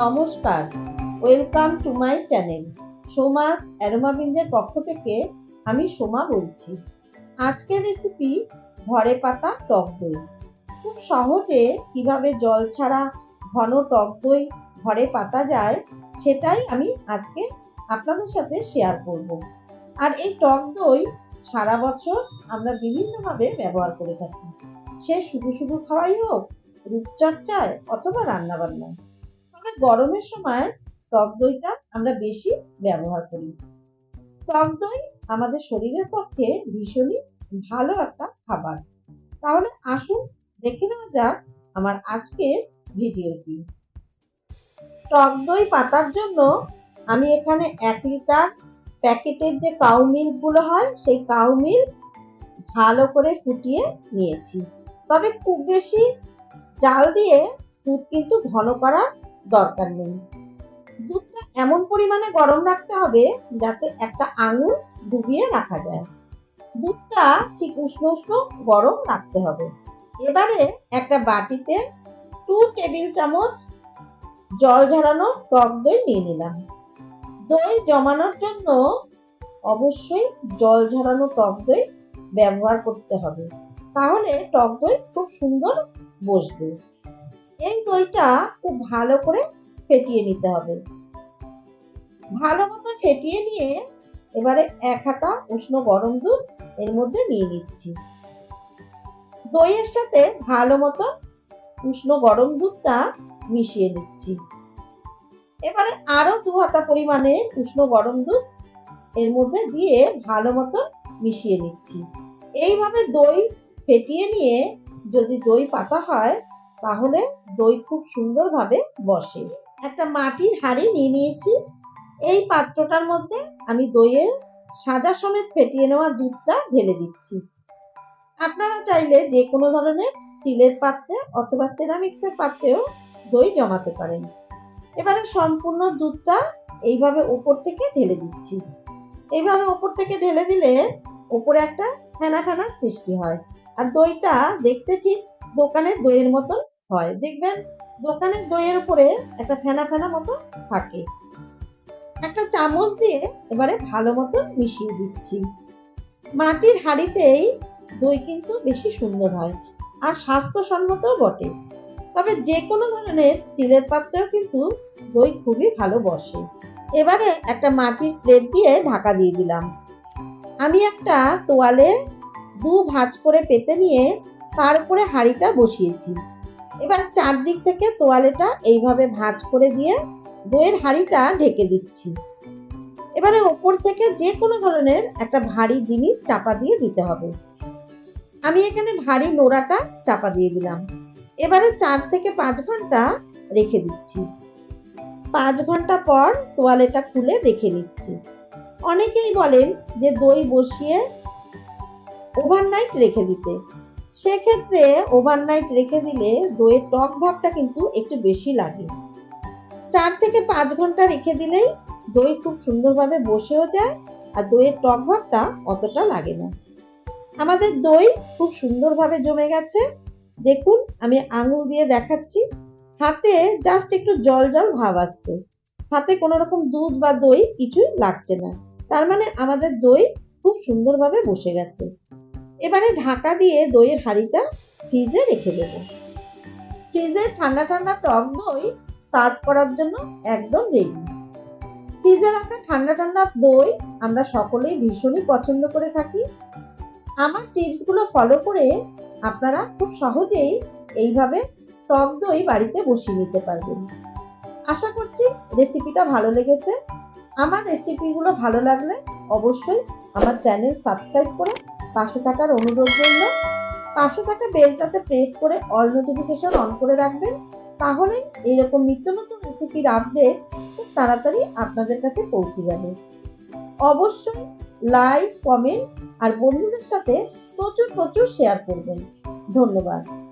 নমস্কার। Welcome to my channel Soma অ্যারোমাবিঞ্জের পক্ষ থেকে আমি সোমা বলছি। আজকের রেসিপি ঘরে পাতা টক দই। খুব সহজে কীভাবে জল ছাড়া ঘন টক দই ঘরে পাতা যায় সেটাই আমি আজকে আপনাদের সাথে শেয়ার করব। আর এই টক দই সারা বছর আমরা বিভিন্নভাবে ব্যবহার করে থাকি। সে শুধু শুধু খাওয়াই হোক, রূপচর্চায় অথবা রান্নাবান্নায়। গরমের সময় টক দইটা আমরা বেশি ব্যবহার করি। টক দই আমাদের শরীরের পক্ষে ভীষণই ভালো একটা খাবার। তাহলে আসুন দেখে নেওয়া যাক আমার আজকের ভিডিওটি। টক দই পাতার জন্য আমি এখানে এক লিটার প্যাকেটের যে কাউ মিল্কগুলো হয়, সেই কাউ মিল্ক ভালো করে ফুটিয়ে নিয়েছি। তবে খুব বেশি জাল দিয়ে দুধ কিন্তু ঘন করার দরকার নেই। দুধটা এমন পরিমাণে গরম রাখতে হবে যাতে একটা আঙুল ডুবিয়ে রাখা যায়। দুধটা ঠিক উষ্ণ উষ্ণ গরম রাখতে হবে। এবারে একটা বাটিতে টু টেবিল চামচ জল ঝরানো টক দই নিয়ে নিলাম। দই জমানোর জন্য অবশ্যই জল ঝরানো টক দই ব্যবহার করতে হবে। তাহলে টক দই খুব সুন্দর বসবে। এই দইটা খুব ভালো করে ফেটিয়ে নিতে হবে। ভালো মতো ফেটিয়ে নিয়ে এবারে এক হাতা উষ্ণ গরম দুধ এর মধ্যে নিয়ে নিচ্ছি। দইয়ের সাথে ভালো মতো উষ্ণ গরম দুধটা মিশিয়ে নিচ্ছি। এবারে আরও দু হাতা পরিমাণে উষ্ণ গরম দুধ এর মধ্যে দিয়ে ভালো মতো মিশিয়ে নিচ্ছি। এইভাবে দই ফেটিয়ে নিয়ে যদি দই পাতা হয় তাহলে দই খুব সুন্দরভাবে বসে। একটা মাটির হাঁড়ি নিয়ে নিয়েছি। এই পাত্রটার মধ্যে আমি দইয়ের সাজা সমেত ফেটিয়ে নেওয়া দুধটা ঢেলে দিচ্ছি। আপনারা চাইলে যে কোনো ধরনের স্টিলের পাত্রে অথবা সেরামিক্সের পাত্রেও দই জমাতে পারেন। এবারে সম্পূর্ণ দুধটা এইভাবে উপর থেকে ঢেলে দিচ্ছি। এইভাবে উপর থেকে ঢেলে দিলে উপরে একটা ফেনা ফেনার সৃষ্টি হয়। আর দইটা দেখতে ঠিক দোকানের দইয়ের মতন হয়। দেখবেন দোকানের দইয়ের উপরে একটা ফেনা ফেনা মতো থাকে। একটা চামচ দিয়ে এবারে ভালো মতো মিশিয়ে দিচ্ছি। মাটির হাঁড়িতেই দই কিন্তু বেশি সুন্দর হয় আর স্বাস্থ্যসম্মত বটে। তবে যে কোনো ধরনের স্টিলের পাত্রেও কিন্তু দই খুবই ভালো বসে। এবারে একটা মাটির প্লেট দিয়ে ঢাকা দিয়ে দিলাম। আমি একটা তোয়ালে দু ভাঁজ করে পেতে নিয়ে তার উপরে হাঁড়িটা বসিয়েছি। এবার চারদিক থেকে তোয়ালেটা এইভাবে ভাঁজ করে দিয়ে দইয়ের হাঁড়িটা ঢেকে দিচ্ছি। এবারে ওপর থেকে যে কোনো ধরনের একটা ভারী জিনিস চাপা দিয়ে দিতে হবে। আমি এখানে ভারী নোড়াটা চাপা দিয়ে দিলাম। এবারে চার থেকে পাঁচ ঘণ্টা রেখে দিচ্ছি। পাঁচ ঘণ্টা পর তোয়ালেটা খুলে দেখে নিচ্ছি। অনেকেই বলেন যে দই বসিয়ে ওভারনাইট রেখে দিতে। সেক্ষেত্রে ওভারনাইট রেখে দিলে দইয়ের টক ভাবটা কিন্তু একটু বেশি লাগে। চার থেকে পাঁচ ঘণ্টা রেখে দিলেই দই খুব সুন্দরভাবে বসেও যায় আর দইয়ের টক ভাবটা অতটা লাগে না। আমাদের দই খুব সুন্দরভাবে জমে গেছে। দেখুন, আমি আঙুল দিয়ে দেখাচ্ছি। হাতে জাস্ট একটু জল জল ভাব আসছে। হাতে কোনো রকম দুধ বা দই কিছুই লাগছে না। তার মানে আমাদের দই খুব সুন্দরভাবে বসে গেছে। এবারে ঢাকা দিয়ে দইয়ের হাঁড়িটা ফ্রিজে রেখে দেবো। ফ্রিজে ঠান্ডা ঠান্ডা টক দই সার্ভ করার জন্য একদম রেডি ফ্রিজে রাখা ঠান্ডা ঠান্ডা দই আমরা সকলেই ভীষণই পছন্দ করে থাকি। আমার টিপসগুলো ফলো করে আপনারা খুব সহজেই এইভাবে টক দই বাড়িতে বসিয়ে নিতে পারবেন। আশা করছি রেসিপিটা ভালো লেগেছে। আমার রেসিপিগুলো ভালো লাগলে অবশ্যই আমার চ্যানেল সাবস্ক্রাইব করে পাশে থাকার অনুরোধ রইল। পাশে থাকা বেলটাতে প্রেস করে অল নোটিফিকেশন অন করে রাখবেন। তাহলে এইরকম নিত্য নতুন রেসিপির আপডেট খুব তাড়াতাড়ি আপনাদের কাছে পৌঁছে যাবে। অবশ্যই লাইক কমেন্ট আর বন্ধুদের সাথে প্রচুর প্রচুর শেয়ার করবেন। ধন্যবাদ।